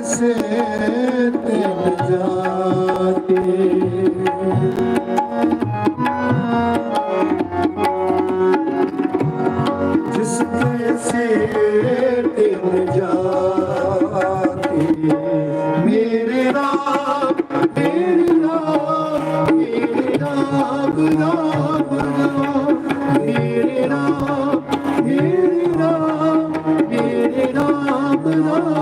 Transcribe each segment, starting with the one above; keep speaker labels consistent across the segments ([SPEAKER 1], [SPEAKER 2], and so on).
[SPEAKER 1] से तेन जाते Oh,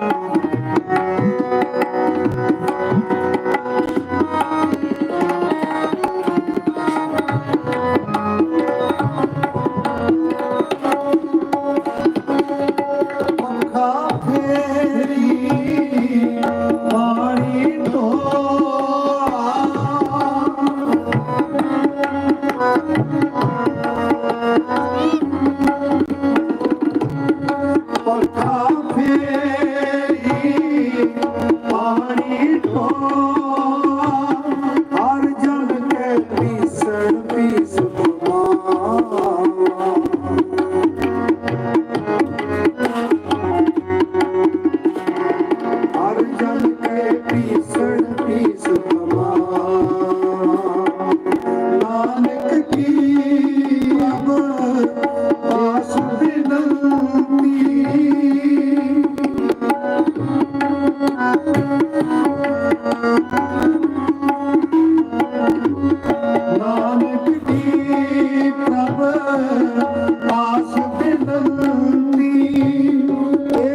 [SPEAKER 1] Thank you.